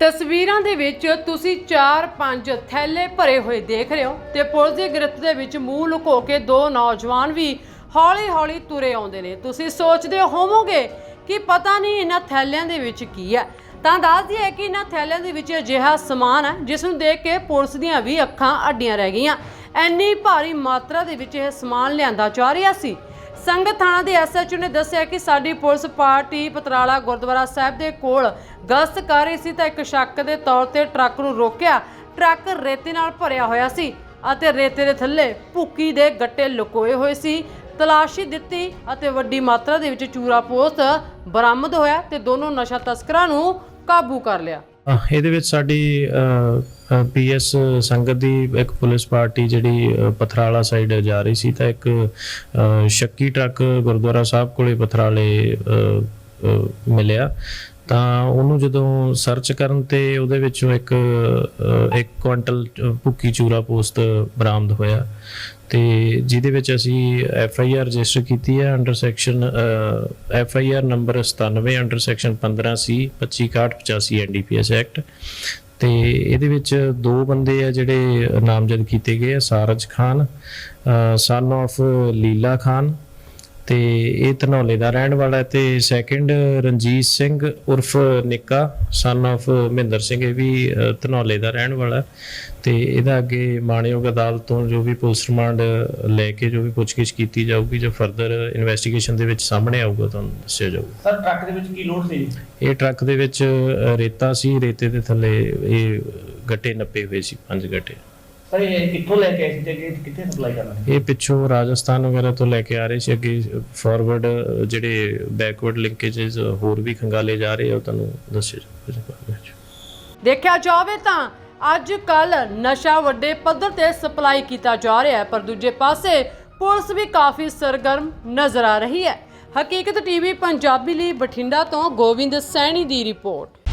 ਤਸਵੀਰਾਂ ਦੇ ਵਿੱਚ ਤੁਸੀਂ 4-5 ਥੈਲੇ ਭਰੇ ਹੋਏ ਦੇਖ ਰਹੇ ਹੋ ਤੇ ਪੁਲਿਸ ਦੀ ਗ੍ਰਿਫਤ ਦੇ ਵਿੱਚ ਮੂੰਹ ਲੁਕੋ ਕੇ ਦੋ ਨੌਜਵਾਨ ਵੀ ਹੌਲੀ-ਹੌਲੀ ਤੁਰੇ ਆਉਂਦੇ ਨੇ। ਤੁਸੀਂ ਸੋਚਦੇ ਹੋਵੋਗੇ ਕਿ ਪਤਾ ਨਹੀਂ ਇਹਨਾਂ ਥੈਲਿਆਂ ਦੇ ਵਿੱਚ ਕੀ ਹੈ। ਤਾਂ ਦੱਸਦੀ ਹੈ ਕਿ ਇਹਨਾਂ ਥੈਲਿਆਂ ਦੇ ਵਿੱਚ ਅਜਿਹਾ ਸਮਾਨ ਹੈ, ਜਿਸ ਨੂੰ ਦੇਖ ਕੇ ਪੁਲਿਸ ਦੀਆਂ ਵੀ ਅੱਖਾਂ ਅੱਡੀਆਂ ਰਹਿ ਗਈਆਂ। ਇੰਨੀ ਭਾਰੀ ਮਾਤਰਾ ਦੇ ਵਿੱਚ ਇਹ ਸਮਾਨ ਲਿਆਂਦਾ ਜਾ ਰਿਹਾ ਸੀ। ਸੰਗਤ ਥਾਣਾ ਦੇ ਐਸਐਚਓ ਨੇ ਦੱਸਿਆ ਕਿ ਸਾਡੀ ਪੁਲਿਸ ਪਾਰਟੀ ਪਤਰਾਲਾ ਗੁਰਦੁਆਰਾ ਸਾਹਿਬ ਦੇ ਕੋਲ ਗਸ਼ਤ ਕਰ ਰਹੀ ਸੀ ਤਾਂ ਇੱਕ ਸ਼ੱਕ ਦੇ ਤੌਰ ਤੇ ਟਰੱਕ ਨੂੰ ਰੋਕਿਆ। ਟਰੱਕ ਰੇਤੇ ਨਾਲ ਭਰਿਆ ਹੋਇਆ ਸੀ ਅਤੇ ਰੇਤੇ ਦੇ ਥੱਲੇ ਭੁੱਕੀ ਦੇ ਗੱਟੇ ਲੁਕੋਏ ਹੋਏ ਸੀ। ਤਲਾਸ਼ੀ ਦਿੱਤੀ ਅਤੇ ਵੱਡੀ ਮਾਤਰਾ ਦੇ ਵਿੱਚ ਚੂਰਾ ਪੋਸਤ ਬਰਾਮਦ ਹੋਇਆ ਤੇ ਦੋਨੋਂ ਨਸ਼ਾ ਤਸਕਰਾਂ ਨੂੰ ਕਾਬੂ ਕਰ ਲਿਆ। ਇਹਦੇ ਵਿੱਚ ਸਾਡੀ ਪੀਐਸ ਸੰਗਤ ਦੀ ਇੱਕ ਪੁਲਿਸ ਪਾਰਟੀ ਜਿਹੜੀ ਪਥਰਾਲਾ ਸਾਈਡ ਜਾ ਰਹੀ ਸੀ ਤਾਂ ਇੱਕ ਸ਼ੱਕੀ ਟਰੱਕ ਗੁਰਦੁਆਰਾ ਸਾਹਿਬ ਕੋਲੇ ਪਥਰਾਲੇ ਮਿਲਿਆ। ਤਾਂ ਉਹਨੂੰ ਜਦੋਂ ਸਰਚ ਕਰਨ ਤੇ ਉਹਦੇ ਵਿੱਚੋਂ ਇੱਕ ਅਹ, ਇੱਕ ਕੁਇੰਟਲ ਭੁੱਕੀ ਚੂਰਾ ਪੋਸਟ ਬਰਾਮਦ ਹੋਇਆ। ਤੇ ਜਿਹਦੇ ਵਿੱਚ ਅਸੀਂ ਐਫ ਆਈ ਆਰ ਰਜਿਸਟਰ ਕੀਤੀ ਹੈ under section F I R number 97 under section 15 C 2565 N D P S act. ਤੇ ਇਹਦੇ ਵਿੱਚ ਦੋ ਬੰਦੇ ਆ ਜਿਹੜੇ ਨਾਮਜ਼ਦ ਕੀਤੇ ਗਏ ਆ, ਸਾਰਜ ਖਾਨ ਸਨ of ਲੀਲਾ ਖਾਨ ਤੇ ਇਹ ਧਨੌਲੇ ਦਾ ਰਹਿਣ ਵਾਲਾ ਹੈ ਤੇ ਸੈਕਿੰਡ ਰਣਜੀਤ ਸਿੰਘ ਉਰਫ ਨਿੱਕਾ ਸਨ of ਮਹਿੰਦਰ ਸਿੰਘ ਇਹ ਵੀ ਧਨੌਲੇ ਦਾ ਰਹਿਣ ਵਾਲਾ ਤੇ ਇਹਦਾ ਅੱਗੇ ਮਾਣਯੋਗ ਅਦਾਲਤ ਤੋਂ ਜੋ ਵੀ ਪੁਲਿਸ ਰਿਮਾਂਡ ਲੈ ਕੇ ਜੋ ਵੀ ਪੁੱਛਗਿੱਛ ਕੀਤੀ ਜਾਊਗੀ ਜੋ ਫਰਦਰ ਇਨਵੈਸਟੀਗੇਸ਼ਨ ਦੇ ਵਿੱਚ ਸਾਹਮਣੇ ਆਊਗਾ ਤੁਹਾਨੂੰ ਦੱਸਿਆ ਜਾਊਗਾ। ਸਰ ਟਰੱਕ ਦੇ ਵਿੱਚ ਕੀ ਲੋਡ ਸੀ? ਇਹ ਟਰੱਕ ਦੇ ਵਿੱਚ ਰੇਤਾ ਸੀ ਰੇਤੇ ਦੇ ਥੱਲੇ ਇਹ ਗੱਟੇ ਨੱਪੇ ਹੋਏ ਸੀ ਪੰਜ ਗੱਟੇ। ਇਹ ਕਿੱਥੋਂ ਲੈ ਕੇ ਆਏ ਸੀ ਤੇ ਕਿ- ਕਿੱਥੇ ਸਪਲਾਈ ਕਰਨਾ ਸੀ? ਇਹ ਪਿੱਛੋਂ ਰਾਜਸਥਾਨ ਵਗੈਰਾ ਤੋਂ ਲੈ ਕੇ ਆ ਰਹੇ ਸੀ ਅੱਗੇ ਫਾਰਵਰਡ ਜਿਹੜੇ ਬੈਕਵਰਡ ਲਿੰਕੇजेस ਹੋਰ ਵੀ ਖੰਗਾਲੇ ਜਾ ਰਹੇ ਆ ਉਹ ਤੁਹਾਨੂੰ ਦੱਸਿਆ ਜਾਊਗਾ ਦੇਖਿਆ ਜਾਵੇ ਤਾਂ ਅੱਜ ਕੱਲ ਨਸ਼ਾ ਵੱਡੇ ਪੱਧਰ ਤੇ ਸਪਲਾਈ ਕੀਤਾ ਜਾ ਰਿਹਾ ਹੈ ਪਰ ਦੂਜੇ ਪਾਸੇ ਪੁਲਿਸ ਵੀ ਕਾਫੀ ਸਰਗਰਮ ਨਜ਼ਰ ਆ ਰਹੀ ਹੈ। ਹਕੀਕਤ ਟੀਵੀ ਪੰਜਾਬੀ ਲਈ ਬਠਿੰਡਾ ਤੋਂ ਗੋਬਿੰਦ ਸੈਣੀ ਦੀ ਰਿਪੋਰਟ।